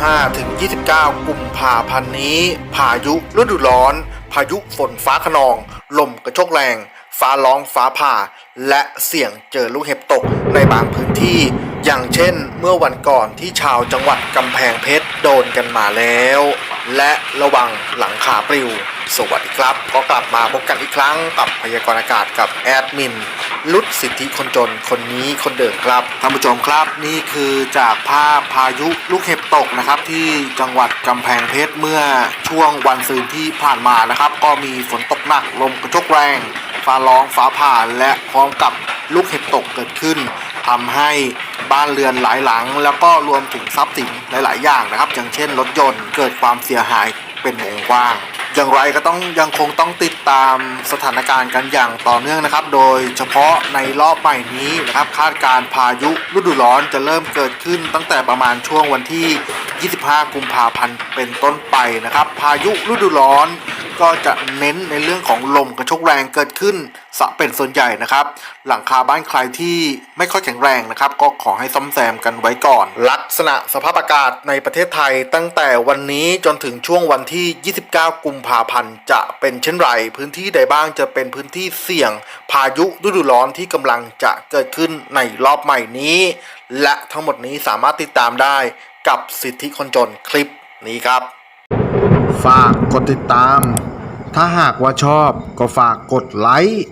25ถึง29 กุมภาพันธ์นี้ พายุฤดูร้อน พายุฝนฟ้าขนอง ลมกระโชกแรง ฟ้าร้องฟ้าผ่า และเสี่ยงเจอลูกเห็บตกในบางพื้นที่ อย่างเช่นเมื่อวันก่อนที่ชาวจังหวัดกำแพงเพชรโดนกันมาแล้ว และระวังหลังคาปลิว สวัสดีครับ ก็กลับมาพบกันอีกครั้งกับพยากรณ์อากาศกับแอดมิน ลุดสิทธิคนจนคนนี้คนเดิมครับท่านผู้ชมครับนี่คือจากภาพพายุลูกเห็บตกนะครับ ที่จังหวัดกำแพงเพชรเมื่อช่วงวันซืนที่ผ่านมานะครับ ก็มีฝนตกหนักลมกระโชกแรงฟ้าร้องฟ้าผ่าและพร้อมกับลูกเห็บตกเกิดขึ้น ทำให้บ้านเรือนหลายหลัง แล้วก็รวมถึงทรัพย์สินหลาย ๆ อย่างนะครับ อย่างเช่นรถยนต์เกิดความเสียหายเป็นวงกว้าง อย่างไรก็ต้องยังคงต้องติดตามสถานการณ์กันอย่างต่อเนื่องนะครับ โดยเฉพาะในรอบใหม่นี้นะครับ คาดการพายุฤดูร้อนจะเริ่มเกิดขึ้นตั้งแต่ประมาณช่วงวันที่ 25 กุมภาพันธ์เป็นต้นไปนะครับ พายุฤดูร้อน ก็จะเน้นในเรื่องของลมกระโชกแรงเกิดขึ้นสะเป็นส่วนใหญ่นะครับ หลังคาบ้านใครที่ไม่ค่อยแข็งแรงนะครับ ก็ขอให้ซ่อมแซมกันไว้ก่อน ลักษณะสภาพอากาศในประเทศไทย ตั้งแต่วันนี้จนถึงช่วงวันที่ 29 กุมภาพันธ์จะเป็นเช่นไร พื้นที่ใดบ้างจะเป็นพื้นที่เสี่ยง พายุฤดูร้อนที่กำลังจะเกิดขึ้นในรอบใหม่นี้ และทั้งหมดนี้สามารถติดตามได้กับสิทธิคนจนคลิปนี้ครับ ฝากกดติดตาม ถ้าหากว่าชอบก็ฝากกดไลค์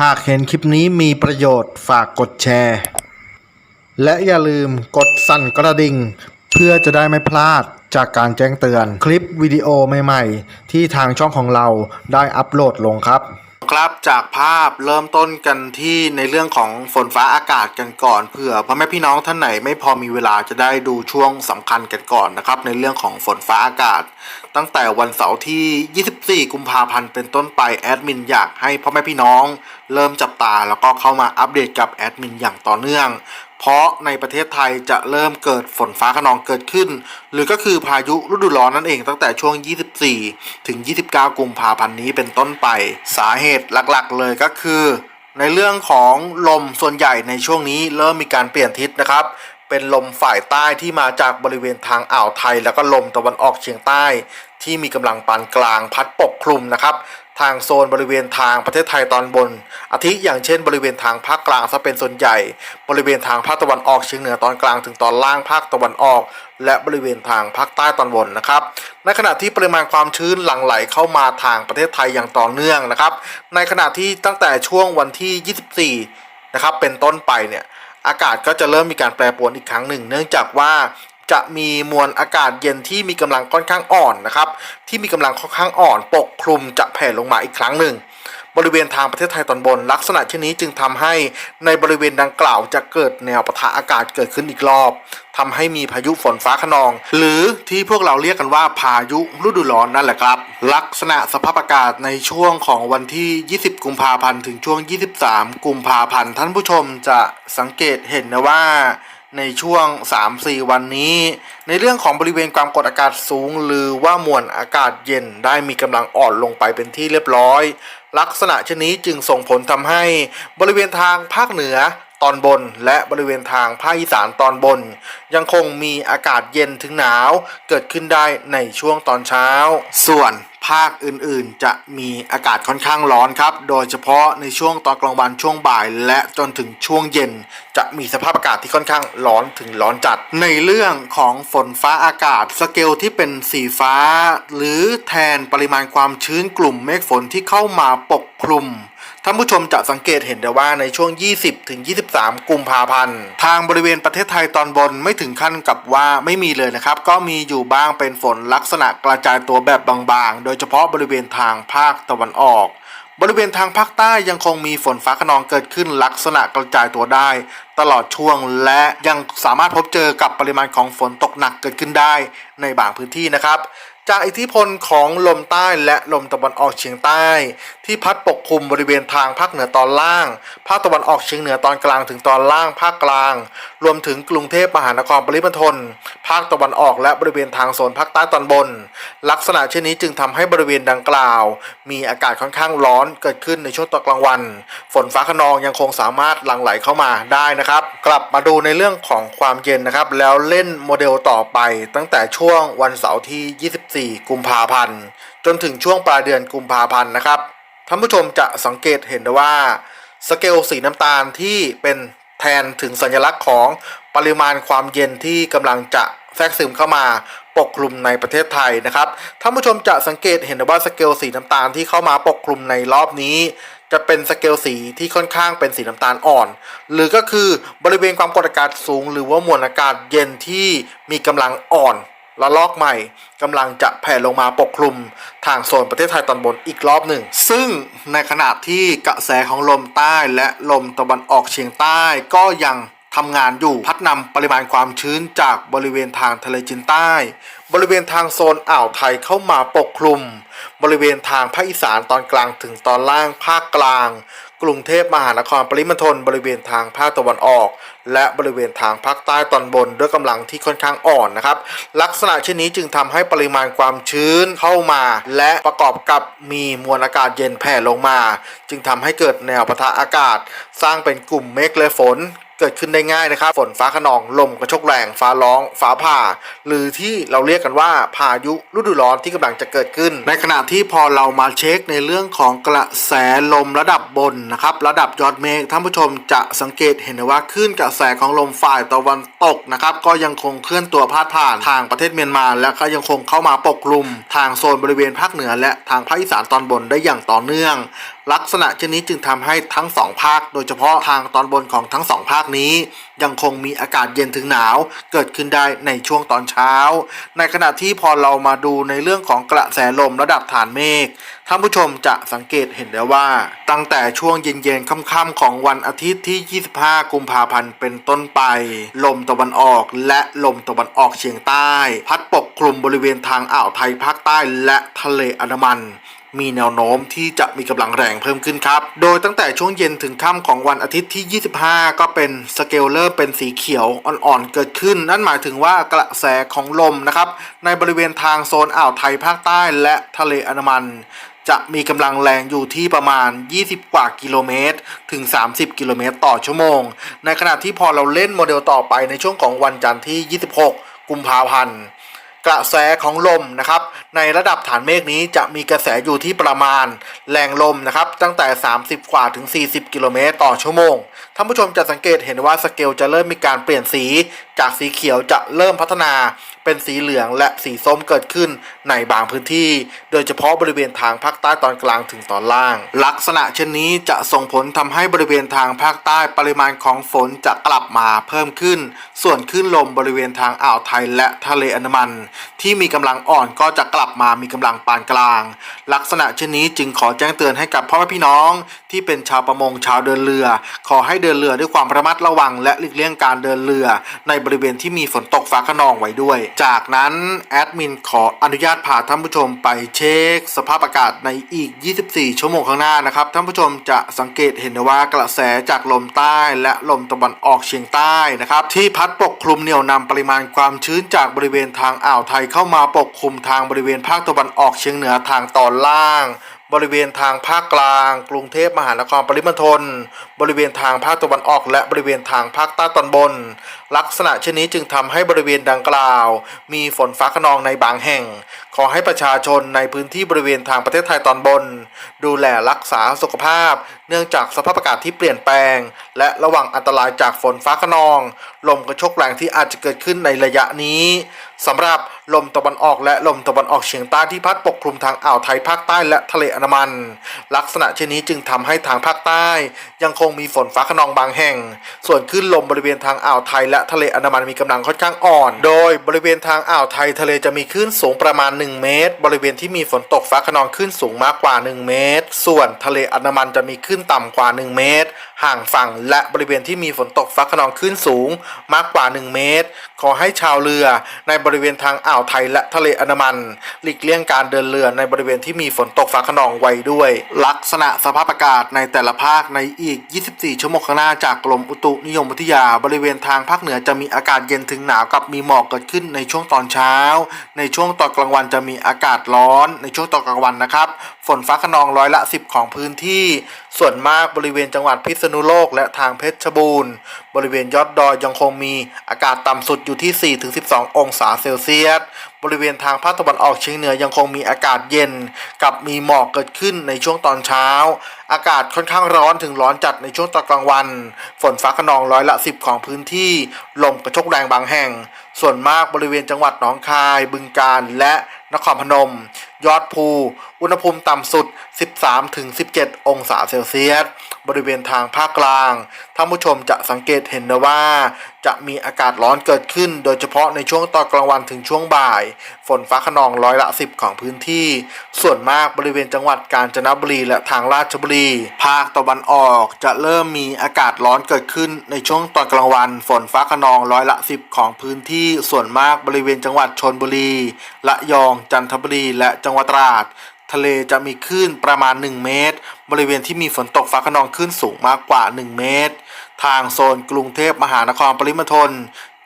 หากเห็นคลิปนี้มีประโยชน์ฝากกดแชร์ และอย่าลืมกดสั่นกระดิ่ง เพื่อจะได้ไม่พลาดจากการแจ้งเตือนคลิปวิดีโอใหม่ ๆ ที่ทางช่องของเราได้อัปโหลดลงครับ ครับจากภาพเริ่มต้นกันที่ในเรื่องของฝนฟ้าอากาศกันก่อนเผื่อพ่อแม่พี่น้องท่านไหนไม่พอมีเวลาจะได้ดูช่วงสำคัญกันก่อนนะครับ ในเรื่องของฝนฟ้าอากาศ ตั้งแต่วันเสาร์ที่ 24 กุมภาพันธ์เป็นต้นไปแอดมินอยากให้พ่อแม่พี่น้อง เริ่มจับตาแล้วก็เข้ามาอัปเดตกับแอดมินอย่างต่อเนื่อง เพราะในประเทศไทยจะเริ่มเกิดฝนฟ้าขนองเกิดขึ้น หรือก็คือพายุฤดูร้อนนั่นเองตั้งแต่ช่วง 24 ถึง 29 กุมภาพันธ์นี้เป็นต้นไป สาเหตุหลักๆ เลยก็คือ ในเรื่องของลมส่วนใหญ่ในช่วงนี้เริ่มมีการเปลี่ยนทิศนะครับเป็นลมฝ่ายใต้ที่มาจากบริเวณทางอ่าวไทย แล้วก็ลมตะวันออกเฉียงใต้ ที่มีกำลังปานกลางพัดปกคลุมนะครับ ทางโซนบริเวณทางประเทศไทยตอนบน อาทิอย่างเช่น บริเวณทางภาคกลางซะเป็นส่วนใหญ่ บริเวณทางภาคตะวันออกเฉียงเหนือตอนกลางถึงตอนล่างภาคตะวันออก และบริเวณทางภาคใต้ตอนบนนะครับ ในขณะที่ปริมาณความชื้นหลั่งไหลเข้ามาทางประเทศไทยอย่างต่อเนื่องนะครับ ในขณะที่ตั้งแต่ช่วงวันที่ 24 นะครับเป็นต้นไปเนี่ยอากาศก็จะเริ่มมีการแปรปรวนอีกครั้งหนึ่ง เนื่องจากว่า จะมีมวลอากาศเย็นที่มีกำลังค่อนข้างอ่อนนะครับที่มีกำลังค่อนข้างอ่อน ปกคลุมจะแผ่ลงมาอีกครั้งหนึ่ง บริเวณทางประเทศไทยตอนบน ลักษณะเช่นนี้จึงทำให้ในบริเวณดังกล่าวจะเกิดแนวปะทะอากาศเกิดขึ้นอีกรอบทำให้มีพายุฝนฟ้าขนอง หรือที่พวกเราเรียกกันว่าพายุฤดูร้อนนั่นแหละครับ ลักษณะสภาพอากาศในช่วงของวันที่ 20 กุมภาพันธ์ถึงช่วง 23 กุมภาพันธ์ท่านผู้ชมจะสังเกตเห็นนะว่า ในช่วง 3-4 วันนี้ ในเรื่องของบริเวณความกดอากาศสูง หรือว่ามวลอากาศเย็นได้มีกำลังอ่อนลงไปเป็นที่เรียบร้อย ลักษณะเช่นนี้จึงส่งผลทำให้บริเวณทางภาคเหนือตอนบนและบริเวณทางภาคอีสานตอนบน ยังคงมีอากาศเย็นถึงหนาวเกิดขึ้นได้ในช่วงตอนเช้า ส่วน ภาคอื่นๆ จะมีอากาศค่อนข้างร้อนครับ โดยเฉพาะในช่วงตอนกลางวันช่วงบ่าย และจนถึงช่วงเย็น จะมีสภาพอากาศที่ค่อนข้างร้อนถึงร้อนจัด ในเรื่องของฝนฟ้าอากาศสเกลที่เป็นสีฟ้า หรือแทนปริมาณความชื้นกลุ่มเมฆฝนที่เข้ามาปกคลุม ท่านผู้ชมจะสังเกตเห็นได้ว่าในช่วง 20 ถึง 23 กุมภาพันธ์ ทางบริเวณประเทศไทยตอนบนไม่ถึงขั้นกับว่าไม่มีเลยนะครับ ก็มีอยู่บ้างเป็นฝนลักษณะกระจายตัวแบบบางๆ โดยเฉพาะบริเวณทางภาคตะวันออก บริเวณทางภาคใต้ยังคงมีฝนฟ้าขนองเกิดขึ้นลักษณะกระจายตัวได้ ตลอดช่วงและยังสามารถพบเจอกับปริมาณของฝนตกหนักเกิดขึ้นได้ในบางพื้นที่นะครับ จากอิทธิพลของลมใต้และลมตะวันออกเฉียงใต้ ที่พัดปกคลุมบริเวณทางภาคเหนือตอนล่าง ภาคตะวันออกเฉียงเหนือตอนกลางถึงตอนล่างภาคกลาง รวมถึงกรุงเทพมหานครปริมณฑลภาคตะวันออกและบริเวณทางโซนภาคใต้ตอนบน ลักษณะเช่นนี้จึงทำให้บริเวณดังกล่าว มีอากาศค่อนข้างร้อนเกิดขึ้นในช่วงตอนกลางวัน ฝนฟ้าขนองยังคงสามารถหลั่งไหลเข้ามาได้นะครับ กลับมาดูในเรื่องของความเย็นนะครับ แล้วเล่นโมเดลต่อไป ตั้งแต่ช่วงวันเสาร์ที่ 24กุมภาพันธ์ จนถึงช่วงปลายเดือนกุมภาพันธ์นะครับ ท่านผู้ชมจะสังเกตเห็นได้ว่า สเกลสีน้ำตาลที่เป็นแทนถึงสัญลักษณ์ของปริมาณความเย็นที่กำลังจะแทรกซึมเข้ามาปกคลุมในประเทศไทยนะครับท่านผู้ชมจะสังเกตเห็นว่าสเกลสีน้ำตาลที่เข้ามาปกคลุมในรอบนี้ จะเป็นสเกลสีที่ค่อนข้างเป็นสีน้ำตาลอ่อน หรือก็คือบริเวณความกดอากาศสูง หรือว่ามวลอากาศเย็นที่มีกำลังอ่อน ละลอกใหม่กำลังจะแผ่ลงมาปกคลุมทางโซนประเทศไทยตอนบนอีกรอบหนึ่ง ซึ่งในขณะที่กระแสของลมใต้และลมตะวันออกเฉียงใต้ก็ยังทำงานอยู่พัดนำปริมาณความชื้นจากบริเวณทางทะเลจีนใต้ บริเวณทางโซนอ่าวไทยเข้ามาปกคลุม บริเวณทางภาคอีสานตอนกลางถึงตอนล่างภาคกลาง กรุงเทพมหานครปริมณฑลบริเวณทางภาคตะวันออก และบริเวณทางภาคใต้ตอนบนด้วยกำลังที่ค่อนข้างอ่อนนะครับ ลักษณะเช่นนี้จึงทำให้ปริมาณความชื้นเข้ามา และประกอบกับมีมวลอากาศเย็นแผ่ลงมา จึงทำให้เกิดแนวปะทะอากาศ สร้างเป็นกลุ่มเมฆและฝน เกิดขึ้นได้ง่ายนะครับ ฝนฟ้าขนองลมกระโชกแรง ฟ้าร้อง ฟ้าผ่า หรือที่เราเรียกกันว่าพายุฤดูร้อนที่กำลังจะเกิดขึ้น ในขณะที่พอเรามาเช็คในเรื่องของกระแสลมระดับบนนะครับ ระดับยอดเมฆท่านผู้ชมจะสังเกตเห็นว่าคลื่นกระแสของลมฝ่ายตะวันตกนะครับ ก็ยังคงเคลื่อนตัวพาดผ่านทางประเทศเมียนมา และก็ยังคงเข้ามาปกคลุม ทางโซนบริเวณภาคเหนือ และทางภาคอีสานตอนบนได้อย่างต่อเนื่อง ลักษณะเช่นนี้จึงทำให้ทั้งสองภาค โดยเฉพาะทางตอนบนของทั้งสองภาคนี้ ยังคงมีอากาศเย็นถึงหนาว เกิดขึ้นได้ในช่วงตอนเช้า ในขณะที่พอเรามาดูในเรื่องของกระแสลมระดับฐานเมฆท่านผู้ชมจะสังเกตเห็นได้ว่า ตั้งแต่ช่วงเย็นๆค่ำๆของวันอาทิตย์ที่ 25 กุมภาพันธ์เป็นต้นไป ลมตะวันออกและลมตะวันออกเฉียงใต้ พัดปกคลุมบริเวณทางอ่าวไทยภาคใต้และทะเลอันดามัน มีแนวโน้มที่จะมีกำลังแรงเพิ่มขึ้นครับ โดยตั้งแต่ช่วงเย็นถึงค่ำของวันอาทิตย์ที่ 25 ก็เป็นสเกลเริ่มเป็นสีเขียวอ่อนๆเกิดขึ้น นั่นหมายถึงว่ากระแสของลมนะครับ ในบริเวณทางโซนอ่าวไทยภาคใต้และทะเลอันมันจะมีกำลังแรงอยู่ที่ประมาณ 20 กว่ากิโลเมตร ถึง 30 กิโลเมตรต่อชั่วโมง ในขณะที่พอเราเล่นโมเดลต่อไปในช่วงของวันจันทร์ที่ 26 กุมภาพันธ์ กระแสของลมนะครับ ในระดับฐานเมฆนี้จะมีกระแสอยู่ที่ประมาณแรงลมนะครับ ตั้งแต่ 30 กว่าถึง 40 กิโลเมตรต่อชั่วโมงท่านผู้ชมจะสังเกตเห็นว่าสเกลจะเริ่มมีการเปลี่ยนสี จากสีเขียวจะเริ่มพัฒนา เป็นสีเหลืองและสีส้มเกิดขึ้นในบางพื้นที่ โดยเฉพาะบริเวณทางภาคใต้ตอนกลางถึงตอนล่าง ลักษณะเช่นนี้จะส่งผลทำให้บริเวณทางภาคใต้ปริมาณของฝนจะกลับมาเพิ่มขึ้น ส่วนคลื่นลมบริเวณทางอ่าวไทยและทะเลอันมัน ที่มีกำลังอ่อนก็จะกลับมามีกำลังปานกลาง ลักษณะเช่นนี้จึงขอแจ้งเตือนให้กับพ่อแม่พี่น้อง ที่เป็นชาวประมงชาวเดินเรือ ขอให้เดินเรือด้วยความระมัดระวัง และหลีกเลี่ยงการเดินเรือ ในบริเวณที่มีฝนตกฟ้าขนองไว้ด้วยจากนั้นแอดมินขออนุญาตพาท่านผู้ชมไปเช็คสภาพอากาศในอีก 24 ชั่วโมงข้างหน้านะครับท่านผู้ชมจะสังเกตเห็นได้ว่ากระแสจากลมใต้และลมตะวันออกเฉียงใต้นะครับที่พัดปกคลุมเหนี่ยวนำปริมาณความชื้นจากบริเวณทางอ่าวไทยเข้ามาปกคลุมทางบริเวณภาคตะวันออกเฉียงเหนือทางตอนล่าง บริเวณทางภาคกลาง กรุงเทพมหานครปริมณฑลบริเวณทางภาคตะวันออก และบริเวณทางภาคใต้ตอนบน ลักษณะเช่นนี้จึงทำให้บริเวณดังกล่าว มีฝนฟ้าขนองในบางแห่ง ขอให้ประชาชนในพื้นที่บริเวณทางประเทศไทยตอนบน ดูแลรักษาสุขภาพ เนื่องจากสภาพอากาศที่เปลี่ยนแปลง และระวังอันตรายจากฝนฟ้าขนอง ลมกระโชกแรงที่อาจจะเกิดขึ้นในระยะนี้สำหรับ ลมตะวันออกและลมตะวันออกเฉียงใต้ที่พัดปกคลุมทางอ่าวไทยภาคใต้และทะเลอันดามัน ลักษณะเช่นนี้จึงทำให้ทางภาคใต้ ยังคงมีฝนฟ้าขนองบางแห่ง ส่วนคลื่นลมบริเวณทางอ่าวไทยและทะเลอันดามันมีกำลังค่อนข้างอ่อน โดยบริเวณทางอ่าวไทยทะเลจะมีคลื่นสูงประมาณ 1 เมตร บริเวณที่มีฝนตกฟ้าขนองคลื่นสูงมากกว่า 1 เมตร ส่วนทะเลอันดามันจะมีคลื่นต่ำกว่า 1 เมตร ห่างฝั่งและบริเวณที่มีฝนตกฟ้าขนองคลื่นสูงมากกว่า 1 เมตร ขอให้ชาวเรือในบริเวณทางอ่าวาวไทยและทะเลอันดามัน หลีกเลี่ยงการเดินเรือในบริเวณที่มีฝนตกฟ้าขนองไว้ด้วย ลักษณะสภาพอากาศในแต่ละภาคในอีก 24 ชั่วโมงข้างหน้าจากกรมอุตุนิยมวิทยา บริเวณทางภาคเหนือจะมีอากาศเย็นถึงหนาวกับมีหมอกเกิดขึ้นในช่วงตอนเช้า ในช่วงตอนกลางวันจะมีอากาศร้อน ในช่วงตอนกลางวันนะครับ ฝนฟ้าขนองร้อยละ 10 ของพื้นที่ ส่วนมากบริเวณจังหวัดพิษณุโลกและทางเพชรบูรณ์ บริเวณยอดดอยยังคงมีอากาศต่ำสุดอยู่ที่ 4-12 องศาเซลเซียส บริเวณทางภาคตะวันออกเฉียงเหนือยังคงมีอากาศเย็น กับมีหมอกเกิดขึ้นในช่วงตอนเช้า อากาศค่อนข้างร้อนถึงร้อนจัดในช่วงตอนกลางวัน ฝนฟ้าขนองร้อยละ 10 ของพื้นที่ ลมกระโชกแรงบางแห่ง ส่วนมากบริเวณจังหวัดหนองคาย บึงกาฬและนครพนม ยอดภู อุณหภูมิต่ำสุด 13-17 องศาเซลเซียส บริเวณทางภาคกลาง ท่านผู้ชมจะสังเกตเห็นนะว่า จะมีอากาศร้อนเกิดขึ้น โดยเฉพาะในช่วงตอนกลางวันถึงช่วงบ่าย ฝนฟ้าขนองร้อยละ 10 ของพื้นที่ ส่วนมากบริเวณจังหวัดกาญจนบุรีและทางราชบุรี ภาคตะวันออกจะเริ่มมีอากาศร้อนเกิดขึ้นในช่วงตอนกลางวัน ฝนฟ้าขนองร้อยละ 10 ของพื้นที่ ส่วนมากบริเวณจังหวัดชนบุรีระยอง จันทบุรี และจังหวัดตราด ทะเลจะมีคลื่นประมาณ 1 เมตร บริเวณที่มีฝนตกฟ้าขนองคลื่นสูงมากกว่า 1 เมตร ทางโซนกรุงเทพมหานครปริมณฑล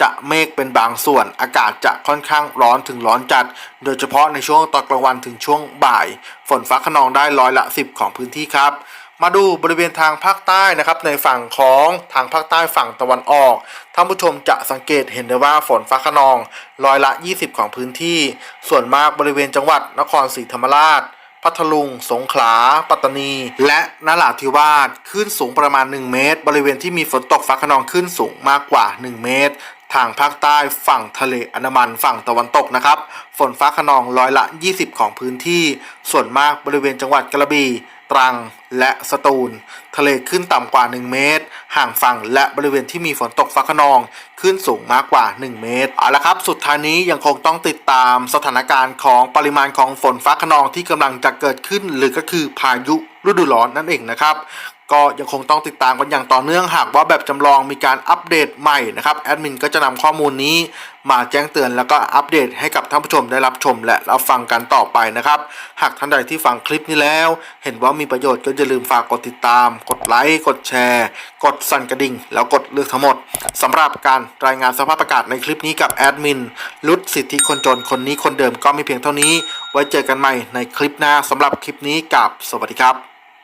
จะเมฆเป็นบางส่วน อากาศจะค่อนข้างร้อนถึงร้อนจัด โดยเฉพาะในช่วงตอนกลางวันถึงช่วงบ่าย ฝนฟ้าขนองได้ร้อยละ 10 ของพื้นที่ครับ มาดูบริเวณทางภาคใต้นะครับในฝั่งของทางภาคใต้ฝั่งตะวันออกท่านผู้ชมจะสังเกตเห็นได้ว่าฝนฟ้าขนองร้อยละ 20 ของพื้นที่ ส่วนมากบริเวณจังหวัดนครศรีธรรมราช พัทลุง สงขลา ปัตตานี และนราธิวาสคลื่นสูงประมาณ 1 เมตร บริเวณที่มีฝนตกฟ้าขนองคลื่นสูงมากกว่า 1 เมตรทางภาคใต้ฝั่งทะเลอันดามันฝั่งตะวันตกนะครับ ฝนฟ้าขนองร้อยละ 20 ของพื้นที่ ส่วนมากบริเวณจังหวัดกระบี่ ตรัง และสตูล ทะเลขึ้นต่ำกว่า 1 เมตร ห่างฝั่งและบริเวณที่มีฝนตกฟ้าขนอง ขึ้นสูงมากกว่า 1 เมตร เอาละครับ สุดท้ายนี้ยังคงต้องติดตามสถานการณ์ของปริมาณของฝนฟ้าขนองที่กำลังจะเกิดขึ้น หรือก็คือพายุฤดูร้อนนั่นเองนะครับ ก็ยังคงต้องติดตามกันอย่างต่อเนื่องหากว่าแบบจำลองมีการอัปเดตใหม่นะครับแอดมินก็จะนำข้อมูลนี้มาแจ้งเตือนแล้วก็อัปเดตให้กับท่านผู้ชมได้รับชมและรับฟังกันต่อไปนะครับ หากท่านใดที่ฟังคลิปนี้แล้ว เห็นว่ามีประโยชน์ก็อย่าลืมฝากกดติดตาม กดไลค์กดแชร์ กดสั่นกระดิ่ง แล้วกดเลือกทั้งหมดสำหรับการรายงานสภาพอากาศในคลิปนี้กับแอดมินลุดสิทธิคนจนคนนี้คนเดิมก็มีเพียงเท่านี้ ไว้เจอกันใหม่ในคลิปหน้าสำหรับคลิปนี้กับสวัสดีครับ